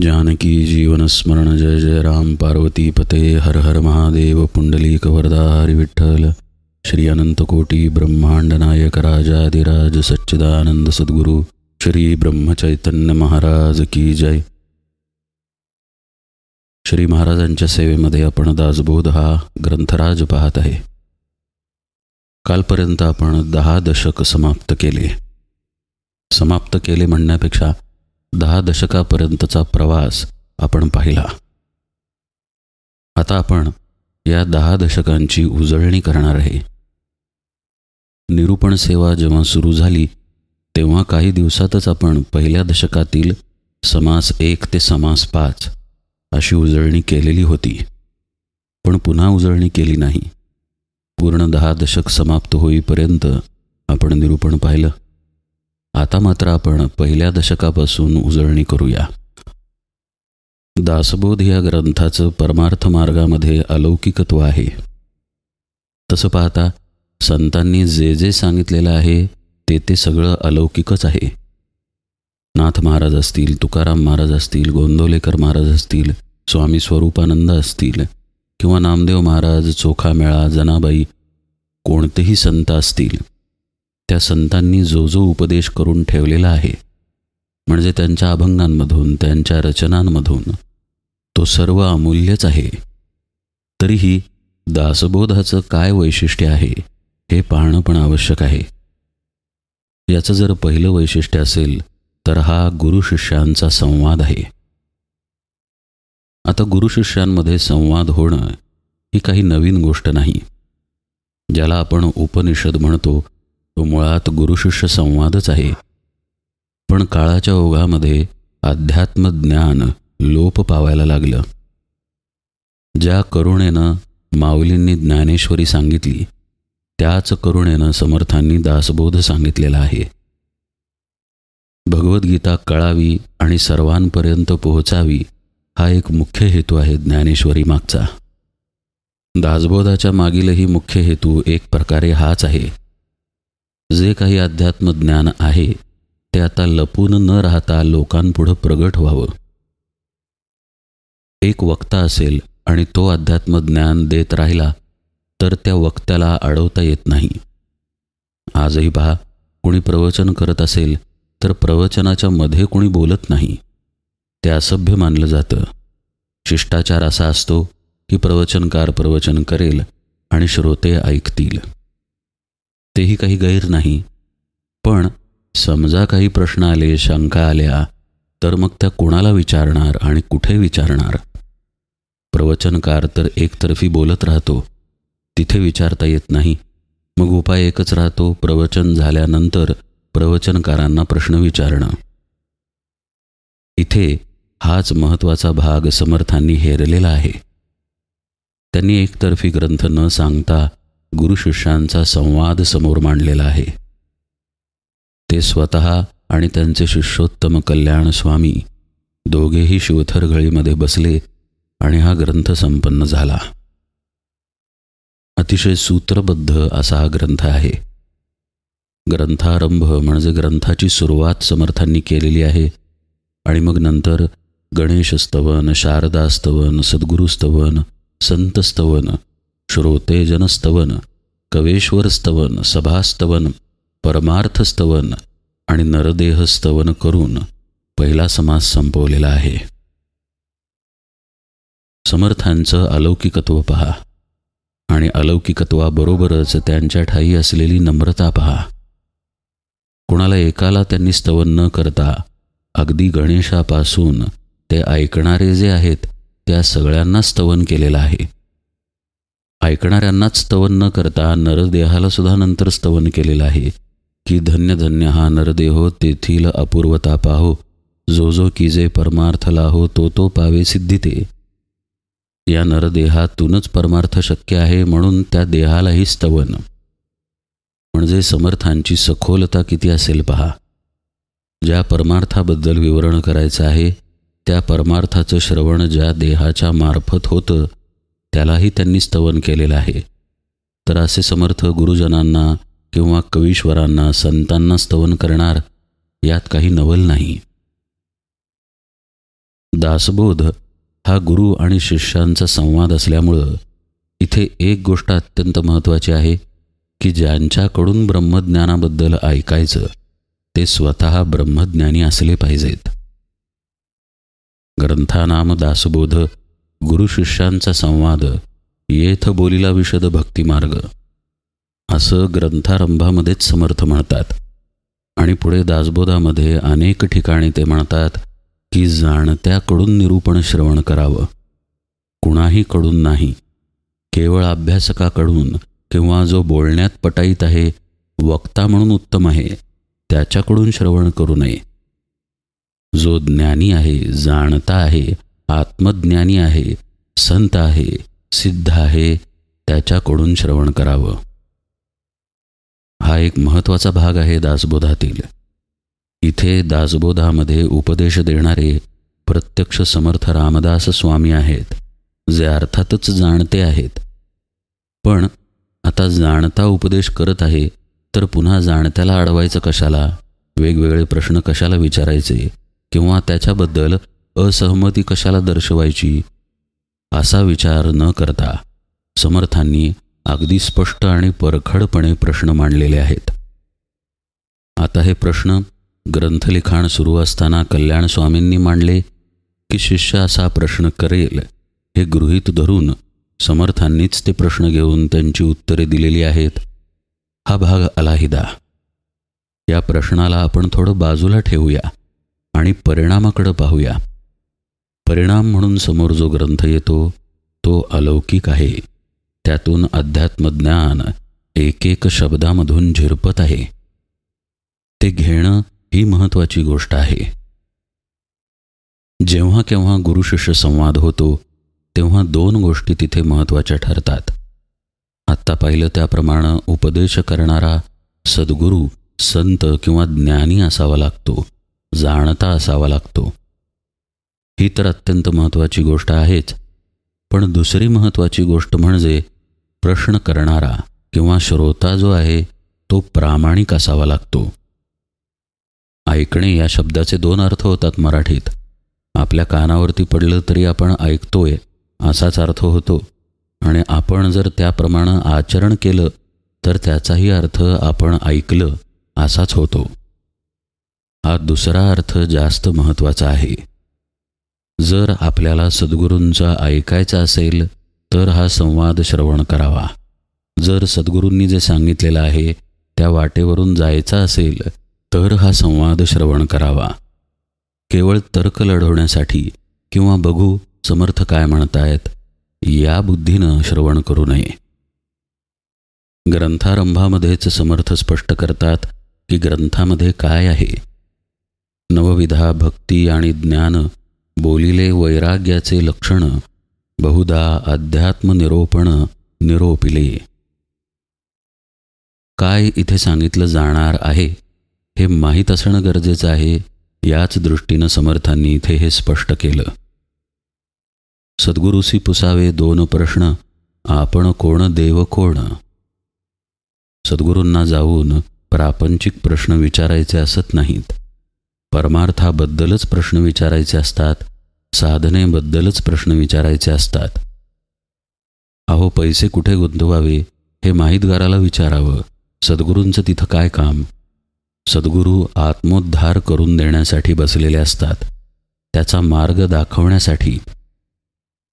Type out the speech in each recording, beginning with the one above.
जानकी जीवनस्मरण जय जय राम पार्वती पते हर हर महादेव पुंडली वरदा हरी विठ्ठल। श्री अनंतकोटी ब्रह्मांड नायक राजाधिराज सच्चिदानंद सद्गुरू श्री ब्रह्मचैतन्य महाराज की जय। श्री महाराजांच्या सेवेमध्ये आपण दासबोध हा ग्रंथराज पाहत आहे. कालपर्यंत आपण दहा दशक समाप्त केले. समाप्त केले म्हणण्यापेक्षा दहा दशकापर्यंतचा प्रवास आपण पाहिला. आता आपण या दहा दशकांची उजळणी करणार आहे. निरूपण सेवा जेव्हा सुरू झाली तेव्हा काही दिवसातच आपण पहिल्या दशकातील समास एक ते समास पाच अशी उजळणी केलेली होती. पण पुन्हा उजळणी केली नाही. पूर्ण दहा दशक समाप्त होईपर्यंत आपण निरूपण पाहिलं. आता मात्र आपण पहिल्या दशकापासून उजळणी करूया. दासबोध या ग्रंथाचं परमार्थ मार्गामध्ये अलौकिकत्व आहे. तसं पाहता संतांनी जे जे सांगितलेलं आहे ते ते सगळं अलौकिकच आहे. नाथ महाराज असतील तुकाराम महाराज असतील गोंदवलेकर महाराज असतील स्वामी स्वरूपानंद असतील किंवा नामदेव महाराज चोखामेळा जनाबाई कोणतेही संत असतील त्या संतांनी जो जो उपदेश करून ठेवलेला आहे म्हणजे त्यांच्या अभंगांमधून त्यांच्या रचनांमधून तो सर्व अमूल्यच आहे. तरीही दासबोधाचं काय वैशिष्ट्य आहे हे पाहणं पण आवश्यक आहे. याचं जर पहिलं वैशिष्ट्य असेल तर हा गुरुशिष्यांचा संवाद आहे. आता गुरुशिष्यांमध्ये संवाद होणं ही काही नवीन गोष्ट नाही ज्याला आपण उपनिषद म्हणतो तो मुळात गुरुशिष्य संवादच आहे. पण काळाच्या ओघामध्ये अध्यात्मज्ञान लोप पावायला लागलं. ज्या करुणेनं माऊलींनी ज्ञानेश्वरी सांगितली त्याच करुणेनं समर्थांनी दासबोध सांगितलेला आहे. भगवद्गीता कळावी आणि सर्वांपर्यंत पोहोचावी हा एक मुख्य हेतू आहे ज्ञानेश्वरी मागचा. दासबोधाच्या मागीलही मुख्य हेतू एक प्रकारे हाच आहे. जे काही अध्यात्मज्ञान आहे ते आता लपून न राहता लोकांपुढं प्रगट व्हावं. एक वक्ता असेल आणि तो अध्यात्मज्ञान देत राहिला तर त्या वक्त्याला अडवता येत नाही. आजही पहा कोणी प्रवचन करत असेल तर प्रवचनाच्या मध्ये कोणी बोलत नाही. ते असभ्य मानलं जातं. शिष्टाचार असा असतो की प्रवचनकार प्रवचन करेल आणि श्रोते ऐकतील. तेही काही गैर नाही. पण समजा काही प्रश्न आले शंका आल्या तर मग त्या कोणाला विचारणार आणि कुठे विचारणार? प्रवचनकार तर एकतर्फी बोलत राहतो. तिथे विचारता येत नाही. मग उपाय एकच राहतो प्रवचन झाल्यानंतर प्रवचनकारांना प्रश्न विचारणं. इथे हाच महत्त्वाचा भाग समर्थांनी हेरलेला आहे. त्यांनी एकतर्फी ग्रंथ न सांगता गुरुशिष्यांचा संवाद समोर मांडलेला आहे. ते स्वतः आणि त्यांचे शिष्योत्तम कल्याण स्वामी दोघेही शिवथरघळीमध्ये बसले आणि हा ग्रंथ संपन्न झाला. अतिशय सूत्रबद्ध असा हा ग्रंथ आहे. ग्रंथारंभ म्हणजे ग्रंथाची सुरुवात समर्थांनी केलेली आहे आणि मग नंतर गणेशस्तवन शारदास्तवन सद्गुरुस्तवन संतस्तवन श्रोतेजनस्तवन कवेश्वरस्तवन सभास्तवन परमार्थस्तवन आणि नरदेहस्तवन करून पहिला समास संपवलेला आहे. समर्थांचं अलौकिकत्व पहा आणि अलौकिकत्वाबरोबरच त्यांच्या ठाई असलेली नम्रता पहा. कोणाला एकाला त्यांनी स्तवन न करता अगदी गणेशापासून ते ऐकणारे जे आहेत त्या सगळ्यांना स्तवन केलेलं आहे. ऐकणाऱ्यांनाच स्तवन न करता नरदेहाला सुद्धा नंतर स्तवन केलेलं आहे. की धन्य धन्य हा नरदेहो तेथील अपूर्वता पाहो. जो जो की जे परमार्थ लाहो तो तो पावे सिद्धिते. या नरदेहातूनच परमार्थ शक्य आहे म्हणून त्या देहालाही स्तवन. म्हणजे समर्थांची सखोलता किती असेल पहा. ज्या परमार्थाबद्दल विवरण करायचं आहे त्या परमार्थाचं श्रवण ज्या देहाच्या मार्फत होतं त्यालाही त्यांनी स्तवन केलेलं आहे. तर असे समर्थ गुरुजनांना किंवा कवीश्वरांना संतांना स्तवन करणार यात काही नवल नाही. दासबोध हा गुरु आणि शिष्यांचा संवाद असल्यामुळं इथे एक गोष्ट अत्यंत महत्त्वाची आहे की ज्यांच्याकडून ब्रह्मज्ञानाबद्दल ऐकायचं ते स्वतः ब्रह्मज्ञानी असले पाहिजेत. ग्रंथानाम दासबोध गुरु शिष्यांचा संवाद येथ बोलीला विशद भक्तिमार्ग. असं ग्रंथारंभामध्येच समर्थ म्हणतात. आणि पुढे दासबोधामध्ये अनेक ठिकाणी ते म्हणतात की जाणत्याकडून निरूपण श्रवण करावं. कुणाही कडून नाही. केवळ अभ्यासकाकडून किंवा जो बोलण्यात पटाईत आहे वक्ता म्हणून उत्तम आहे त्याच्याकडून श्रवण करू नये. जो ज्ञानी आहे जाणता आहे आत्मज्ञानी आहे संत आहे सिद्ध आहे त्याच्याकडून श्रवण करावं. हा एक महत्त्वाचा भाग आहे दासबोधातील. इथे दासबोधामध्ये उपदेश देणारे प्रत्यक्ष समर्थ रामदास स्वामी आहेत जे अर्थातच जाणते आहेत. पण आता जाणता उपदेश करत आहे तर पुन्हा जाणत्याला अडवायचं कशाला? वेगवेगळे प्रश्न कशाला विचारायचे? किंवा त्याच्याबद्दल असहमती कशाला दर्शवायची? असा विचार न करता समर्थांनी अगदी स्पष्ट आणि परखडपणे प्रश्न मांडलेले आहेत. आता हे प्रश्न ग्रंथलिखाण सुरू असताना कल्याण स्वामींनी मांडले की शिष्य असा प्रश्न करेल हे गृहीत धरून समर्थांनीच ते प्रश्न घेऊन त्यांची उत्तरे दिलेली आहेत. हा भाग अलाहिदा. या प्रश्नाला आपण थोडं बाजूला ठेवूया आणि परिणामाकडं पाहूया. परिणाम म्हणून समोर जो ग्रंथ येतो तो अलौकिक आहे. त्यातून अध्यात्मज्ञान एक एक शब्दामधून झिरपत आहे. ते घेणं ही महत्त्वाची गोष्ट आहे. जेव्हा केव्हा गुरुशिष्य संवाद होतो तेव्हा दोन गोष्टी तिथे महत्त्वाच्या ठरतात. आत्ता पाहिलं त्याप्रमाणे उपदेश करणारा सद्गुरू संत किंवा ज्ञानी असावा लागतो जाणता असावा लागतो. ही तर अत्यंत महत्त्वाची गोष्ट आहेच. पण दुसरी महत्त्वाची गोष्ट म्हणजे प्रश्न करणारा किंवा श्रोता जो आहे तो प्रामाणिक असावा लागतो. ऐकणे या शब्दाचे दोन अर्थ होतात मराठीत. आपल्या कानावरती पडलं तरी आपण ऐकतोय असाच अर्थ होतो. आणि आपण जर त्याप्रमाणे आचरण केलं तर त्याचाही अर्थ आपण ऐकलं असाच होतो. हा दुसरा अर्थ जास्त महत्त्वाचा आहे. जर आपल्याला सद्गुरूंचा ऐकायचा असेल तर हा संवाद श्रवण करावा. जर सद्गुरूंनी जे सांगितलेलं आहे त्या वाटेवरून जायचा असेल तर हा संवाद श्रवण करावा. केवळ तर्क लढवण्यासाठी किंवा बघू समर्थ काय म्हणतायत या बुद्धीनं श्रवण करू नये. ग्रंथारंभामध्येच समर्थ स्पष्ट करतात की ग्रंथामध्ये काय आहे? नवविधा भक्ती आणि ज्ञान बोलिले वैराग्याचे लक्षण बहुधा अध्यात्म निरोपण निरोपिले. काय इथे सांगितलं जाणार आहे हे माहीत असणं गरजेचं आहे याच दृष्टीनं समर्थांनी इथे हे स्पष्ट केलं. सद्गुरुसी पुसावे दोन प्रश्न आपण कोण देव कोण? सद्गुरूंना जाऊन प्रापंचिक प्रश्न विचारायचे असत नाहीत. परमार्थाबद्दलच प्रश्न विचारायचे असतात साधनेबद्दलच प्रश्न विचारायचे असतात. अहो पैसे कुठे गुंतवावे हे माहितगाराला विचारावं सद्गुरूंचं तिथं काय काम? सद्गुरू आत्मोद्धार करून देण्यासाठी बसलेले असतात त्याचा मार्ग दाखवण्यासाठी.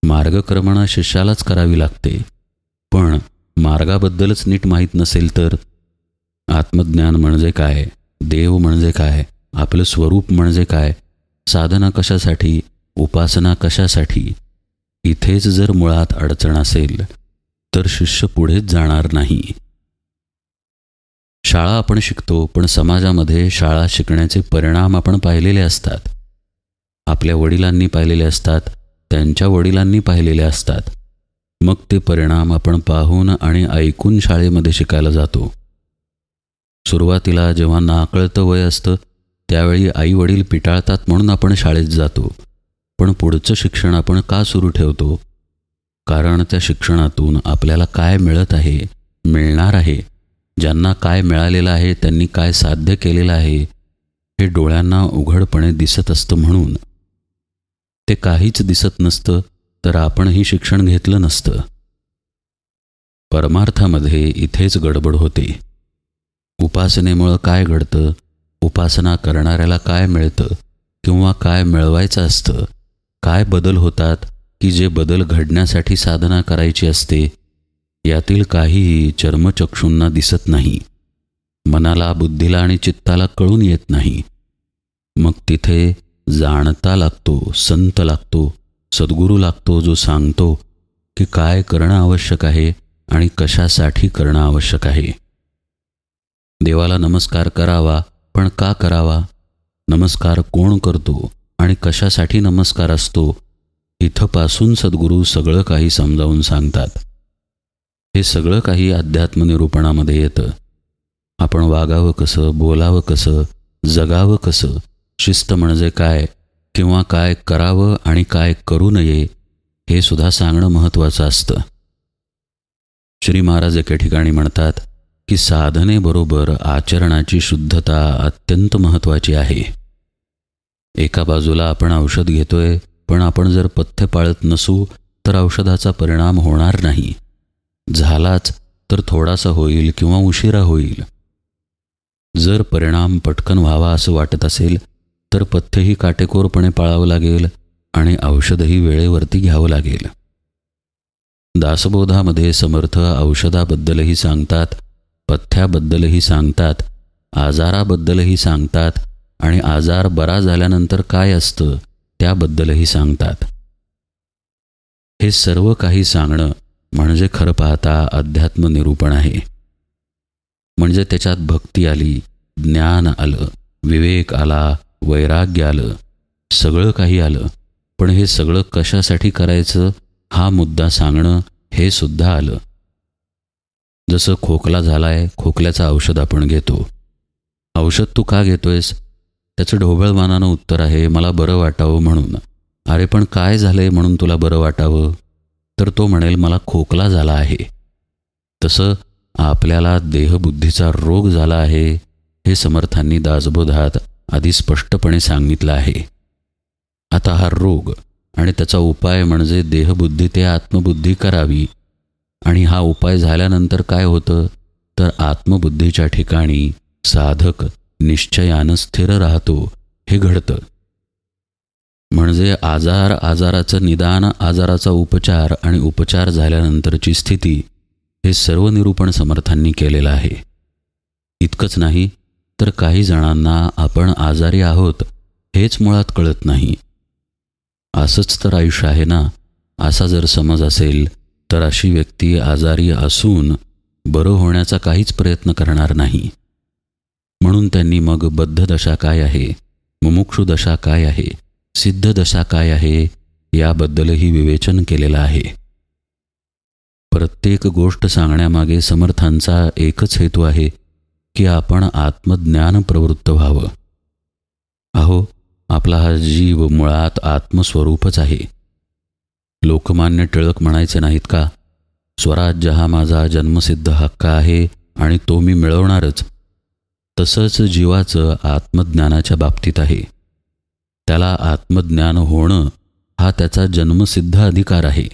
मार्गक्रमणा शिष्यालाच करावी लागते पण मार्गाबद्दलच नीट माहीत नसेल तर? आत्मज्ञान म्हणजे काय? देव म्हणजे काय? आपलं स्वरूप म्हणजे काय? साधना कशासाठी? उपासना कशासाठी? इथेच जर मुळात अडचण असेल तर शिष्य पुढेच जाणार नाही. शाळा आपण शिकतो पण समाजामध्ये शाळा शिकण्याचे परिणाम आपण पाहिलेले असतात. आपल्या वडिलांनी पाहिलेले असतात त्यांच्या वडिलांनी पाहिलेले असतात. मग ते परिणाम आपण पाहून आणि ऐकून शाळेमध्ये शिकायला जातो. सुरुवातीला जेव्हा नाकळतं वय असतं त्यावेळी आई वडील पिटाळतात म्हणून आपण शाळेत जातो. पण पुढचं शिक्षण आपण का सुरू ठेवतो? कारण त्या शिक्षणातून आपल्याला काय मिळत आहे मिळणार आहे? ज्यांना काय मिळालेलं आहे त्यांनी काय साध्य केलेलं आहे? हे डोळ्यांना उघडपणे दिसत असतं म्हणून. ते काहीच दिसत नसतं तर आपणही शिक्षण घेतलं नसतं. परमार्थामध्ये इथेच गडबड होते. उपासनेमुळं काय घडतं? उपासना करणाऱ्याला काय मिळतं किंवा काय मिळवायचं असतं काय बदल होतात की जे बदल घडण्यासाठी साधना करायची असते यातील काहीही चर्मचक्षूंना दिसत नाही. मनाला बुद्धीला आणि चित्ताला कळून येत नाही. मग तिथे जाणता लागतो संत लागतो सद्गुरू लागतो जो सांगतो की काय करणं आवश्यक आहे आणि कशासाठी करणं आवश्यक आहे. देवाला नमस्कार करावा पण का करावा? नमस्कार कोण करतो आणि कशासाठी नमस्कार असतो? इथंपासून सद्गुरू सगळं काही समजावून सांगतात. हे सगळं काही अध्यात्मनिरूपणामध्ये येतं. आपण वागावं कसं बोलावं कसं जगावं कसं शिस्त म्हणजे काय किंवा काय करावं आणि काय करू नये हे सुद्धा सांगणं महत्त्वाचं असतं. श्री महाराज एके ठिकाणी म्हणतात की साधनेबरोबर आचरणाची शुद्धता अत्यंत महत्त्वाची आहे. एका बाजूला आपण औषध घेतोय पण आपण जर पथ्य पाळत नसू तर औषधाचा परिणाम होणार नाही. झालाच तर थोडासा होईल किंवा उशिरा होईल. जर परिणाम पटकन व्हावा असं वाटत असेल तर पथ्यही काटेकोरपणे पाळावं लागेल आणि औषधही वेळेवरती घ्यावं लागेल. दासबोधामध्ये समर्थ औषधाबद्दलही सांगतात पथ्याबद्दलही सांगतात आजाराबद्दलही सांगतात आणि आजार बरा झाल्यानंतर काय असतं त्याबद्दलही सांगतात. हे सर्व काही सांगणं म्हणजे खरं पाहता अध्यात्म निरूपण आहे. म्हणजे त्याच्यात भक्ती आली ज्ञान आलं विवेक आला वैराग्य आलं सगळं काही आलं. पण हे सगळं कशासाठी करायचं हा मुद्दा सांगणं हे सुद्धा आलं. जसं खोकला झाला आहे खोकल्याचं औषध आपण घेतो. औषध तू का घेतोयस? त्याचं ढोबळमानानं उत्तर आहे मला बरं वाटावं म्हणून. अरे पण काय झालंय म्हणून तुला बरं वाटावं? तर तो म्हणेल मला खोकला झाला आहे. तसं आपल्याला देहबुद्धीचा रोग झाला आहे हे समर्थांनी दासबोधात आधी स्पष्टपणे सांगितलं आहे. आता हा रोग आणि त्याचा उपाय म्हणजे देहबुद्धी ते आत्मबुद्धी करावी. आणि हा उपाय झाल्यानंतर काय होतं? तर आत्मबुद्धीच्या ठिकाणी साधक निश्चयानं स्थिर राहतो. हे घडतं. म्हणजे आजार आजाराचं निदान आजाराचा उपचार आणि उपचार झाल्यानंतरची स्थिती हे सर्व निरूपण समर्थांनी केलेलं आहे. इतकंच नाही तर काही जणांना आपण आजारी आहोत हेच मुळात कळत नाही. असंच तर आयुष्य आहे ना? असा जर समज असेल तर अशी व्यक्ती आजारी असून बरं होण्याचा काहीच प्रयत्न करणार नाही. म्हणून त्यांनी मग बद्ध दशा काय आहे मुमुक्षु दशा काय आहे सिद्ध दशा काय आहे याबद्दलही विवेचन केलेलं आहे. प्रत्येक गोष्ट सांगण्यामागे समर्थांचा एकच हेतू आहे की आपण आत्मज्ञान प्रवृत्त व्हावं. अहो आपला हा जीव मुळात आत्मस्वरूपच आहे. लोकमान्य टिळक म्हणायचे नाहीत का? स्वराज्य हा माझा जन्मसिद्ध हक्क आहे आणि तो मी मिळवणारच. तसंच जीवाचं आत्मज्ञानाच्या बाबतीत आहे. त्याला आत्मज्ञान होणं हा त्याचा जन्मसिद्ध अधिकार आहे.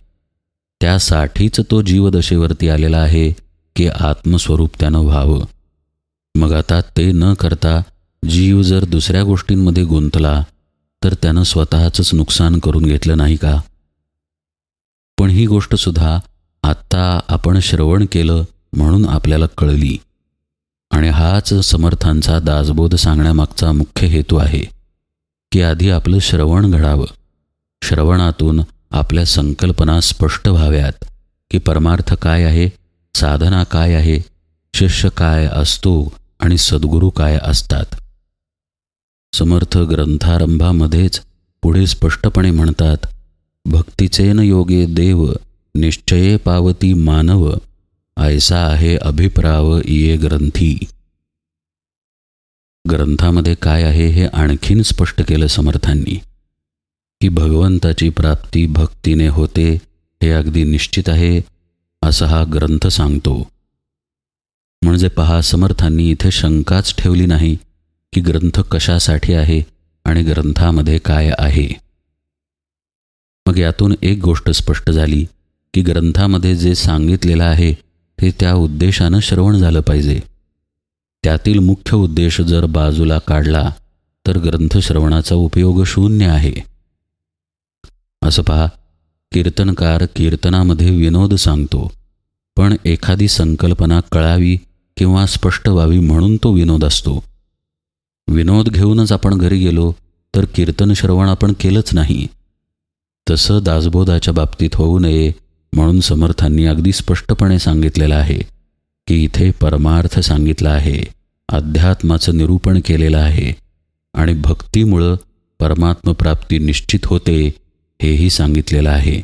त्यासाठीच तो जीवदशेवरती आलेला आहे की आत्मस्वरूप त्यानं व्हावं. मग आता ते न करता जीव जर दुसऱ्या गोष्टींमध्ये गुंतला तर त्यानं स्वतःचंच नुकसान करून घेतलं नाही का? पण ही गोष्टसुद्धा आत्ता आपण श्रवण केलं म्हणून आपल्याला कळली. आणि हाच समर्थांचा दासबोध सांगण्यामागचा मुख्य हेतू आहे की आधी आपलं श्रवण घडावं. श्रवणातून आपल्या संकल्पना स्पष्ट व्हाव्यात की परमार्थ काय आहे साधना काय आहे शिष्य काय असतो आणि सद्गुरू काय असतात. समर्थ ग्रंथारंभामध्येच पुढे स्पष्टपणे म्हणतात भक्तीचेन योगे देव निश्चये पावती मानव ऐसा आहे अभिप्राव इये ग्रंथी. ग्रंथामध्ये काय आहे हे आणखीन स्पष्ट केलं समर्थांनी. की भगवंताची प्राप्ती भक्तीने होते हे अगदी निश्चित आहे असा हा ग्रंथ सांगतो. म्हणजे पहा समर्थांनी इथे शंकाच ठेवली नाही की ग्रंथ कशासाठी आहे आणि ग्रंथामध्ये काय आहे. मग यातून एक गोष्ट स्पष्ट झाली की ग्रंथामध्ये जे सांगितलेलं आहे ते त्या उद्देशानं श्रवण झालं पाहिजे. त्यातील मुख्य उद्देश जर बाजूला काढला तर ग्रंथश्रवणाचा उपयोग शून्य आहे. असं पहा कीर्तनकार कीर्तनामध्ये विनोद सांगतो पण एखादी संकल्पना कळावी किंवा स्पष्ट व्हावी म्हणून तो विनोद असतो. विनोद घेऊनच आपण घरी गेलो तर कीर्तन श्रवण आपण केलंच नाही. तसं दासबोधाच्या बाबतीत होऊ नये म्हणून समर्थांनी अगदी स्पष्टपणे सांगितलेलं आहे की इथे परमार्थ सांगितला आहे अध्यात्माचं निरूपण केलेलं आहे आणि भक्तीमुळं परमात्मप्राप्ती निश्चित होते हेही सांगितलेलं आहे.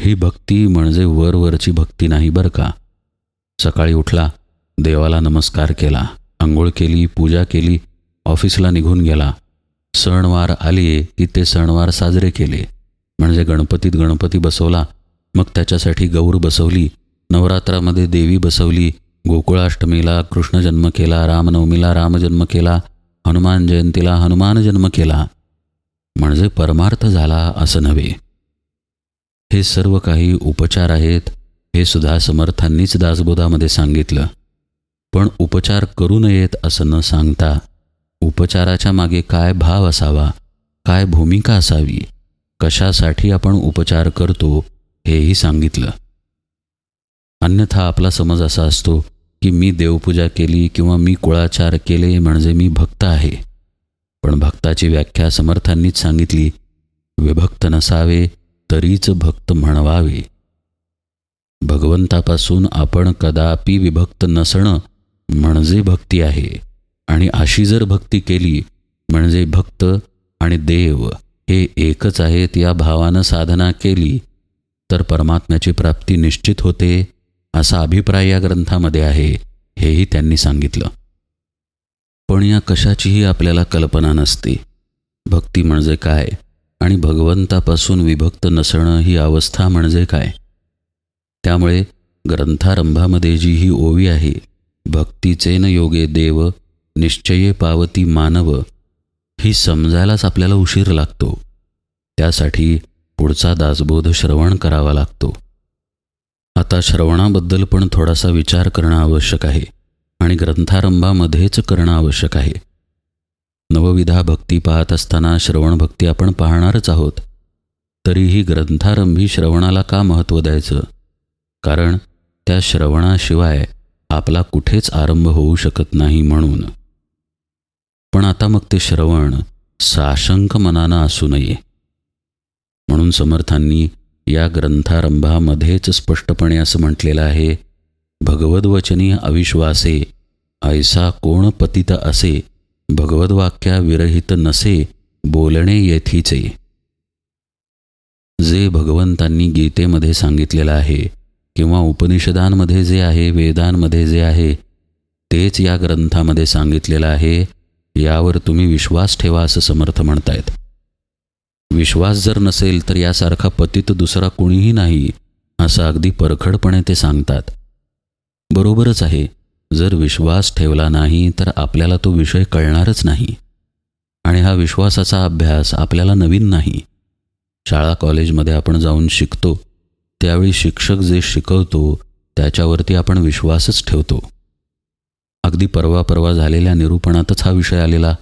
ही भक्ती म्हणजे वरवरची भक्ती नाही बरं का? सकाळी उठला देवाला नमस्कार केला आंघोळ केली पूजा केली ऑफिसला निघून गेला सणवार आले की ते सणवार साजरे केले. म्हणजे गणपतीत गणपती बसवला. मग त्याच्यासाठी गौर बसवली. नवरात्रामध्ये देवी बसवली. गोकुळाष्टमीला कृष्ण जन्म केला. रामनवमीला रामजन्म केला. हनुमान जयंतीला हनुमान जन्म केला. म्हणजे परमार्थ झाला असं नव्हे. हे सर्व काही उपचार आहेत हे सुद्धा समर्थांनीच दासबोधामध्ये सांगितलं. पण उपचार करू नयेत असं न सांगता उपचाराच्या मागे काय भाव असावा? काय भूमिका असावी? कशासाठी आपण उपचार करतो? हेही सांगितलं. अन्यथा आपला समज असा असतो की मी देवपूजा केली किंवा मी कुळाचार केले म्हणजे मी भक्त आहे. पण भक्ताची व्याख्या समर्थांनीच सांगितली विभक्त नसावे तरीच भक्त म्हणवावे भगवंतापासून आपण कदापि विभक्त नसणं म्हणजे भक्ती आहे. आणि अशी जर भक्ती केली म्हणजे भक्त आणि देव हे एकच आहेत या भावानं साधना केली तर परमात्म्याची प्राप्ती निश्चित होते असा अभिप्राय या ग्रंथामध्ये आहे हेही त्यांनी सांगितलं. पण या कशाचीही आपल्याला कल्पना नसते. भक्ती म्हणजे काय? आणि भगवंतापासून विभक्त नसणं ही अवस्था म्हणजे काय? त्यामुळे ग्रंथारंभामध्ये जी ही ओवी आहे भक्तीचे न योगे देव निश्चये पावती मानव ही समजायलाच आपल्याला उशीर लागतो. त्यासाठी पुढचा दासबोध श्रवण करावा लागतो. आता श्रवणाबद्दल पण थोडासा विचार करणं आवश्यक आहे आणि ग्रंथारंभामध्येच करणं आवश्यक आहे. नवविधा भक्ती पाहत असताना श्रवणभक्ती आपण पाहणारच आहोत. तरीही ग्रंथारंभी श्रवणाला का महत्त्व द्यायचं? कारण त्या श्रवणाशिवाय आपला कुठेच आरंभ होऊ शकत नाही म्हणून. पण आता मग ते श्रवण साशंक मनानं असू नये. म्हणून समर्थांनी या ग्रंथारंभामध्येच स्पष्टपणे असं म्हटलेलं आहे भगवद्वचनी अविश्वासे ऐसा कोण पतित असे भगवद्वाक्या विरहित नसे बोलणे येथीचे. जे भगवंतांनी गीतेमध्ये सांगितलेलं आहे किंवा उपनिषदांमध्ये जे आहे वेदांमध्ये जे आहे तेच या ग्रंथामध्ये सांगितलेलं आहे यावर तुम्ही विश्वास ठेवा असं समर्थ म्हणतायत. विश्वास जर नसेल तर यासारखा पतित दुसरा कुणीही नाही असं अगदी परखडपणे ते सांगतात. बरोबरच आहे जर विश्वास ठेवला नाही तर आपल्याला तो विषय कळणारच नाही. आणि हा विश्वासाचा अभ्यास आपल्याला नवीन नाही. शाळा कॉलेजमध्ये आपण जाऊन शिकतो त्यावेळी शिक्षक जे शिकवतो त्याच्यावरती आपण विश्वासच ठेवतो. अगदी परवा परवा झालेल्या निरूपणातच हा विषय आलेला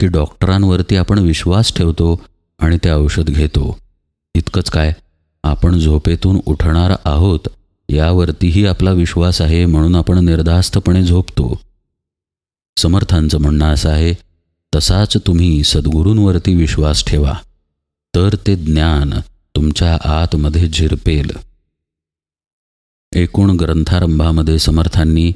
की डॉक्टरांवरती आपण विश्वास ठेवतो आणि ते औषध घेतो. इतकंच काय आपण झोपेतून उठणार आहोत यावरतीही आपला विश्वास आहे म्हणून आपण निर्धास्तपणे झोपतो. समर्थांचं म्हणणं असं आहे तसाच तुम्ही सद्गुरूंवरती विश्वास ठेवा तर ते ज्ञान तुमच्या आतमध्ये झिरपेल. एकूण ग्रंथारंभामध्ये समर्थांनी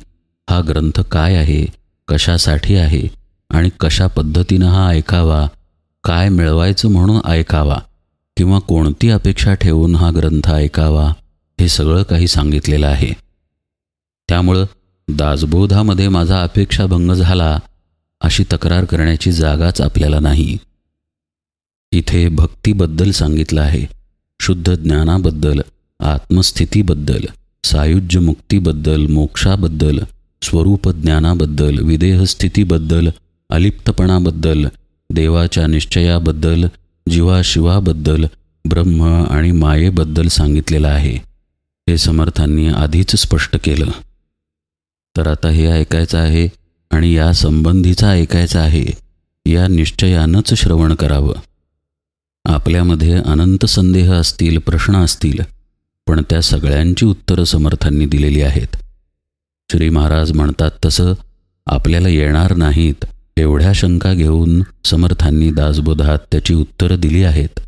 हा ग्रंथ काय आहे कशासाठी आहे आणि कशा पद्धतीनं हा ऐकावा काय मिळवायचं म्हणून ऐकावा किंवा कोणती अपेक्षा ठेवून हा ग्रंथ ऐकावा हे सगळं काही सांगितलेलं आहे. त्यामुळं दासबोधामध्ये माझा अपेक्षाभंग झाला अशी तक्रार करण्याची जागाच आपल्याला नाही. इथे भक्तीबद्दल सांगितलं आहे शुद्ध ज्ञानाबद्दल आत्मस्थितीबद्दल सायुज्य मुक्तीबद्दल मोक्षाबद्दल स्वरूप ज्ञानाबद्दल विदेहस्थितीबद्दल अलिप्तपणाबद्दल देवाच्या निश्चयाबद्दल जीवाशिवाबद्दल ब्रह्म आणि मायेबद्दल सांगितलेलं आहे. हे समर्थांनी आधीच स्पष्ट केलं. तर आता हे ऐकायचं आहे आणि या संबंधीचा ऐकायचं आहे या निश्चयानंच श्रवण करावं. आपल्यामध्ये अनंत संदेह असतील प्रश्न असतील पण त्या सगळ्यांची उत्तरं समर्थांनी दिलेली आहेत. श्री महाराज म्हणतात तसं आपल्याला येणार नाहीत. एवढ्या शंका घेऊन समर्थांनी दासबोधात त्याची उत्तरं दिली आहेत.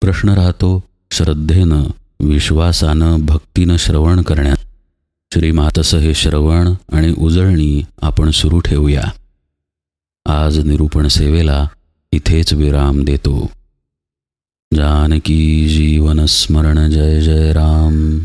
प्रश्न राहतो श्रद्धेनं विश्वासानं भक्तीनं श्रवण करण्यात. श्री मातसं हे श्रवण आणि उजळणी आपण सुरू ठेवूया. आज निरूपण सेवेला इथेच विराम देतो. जानकी जीवन स्मरण जय जय राम.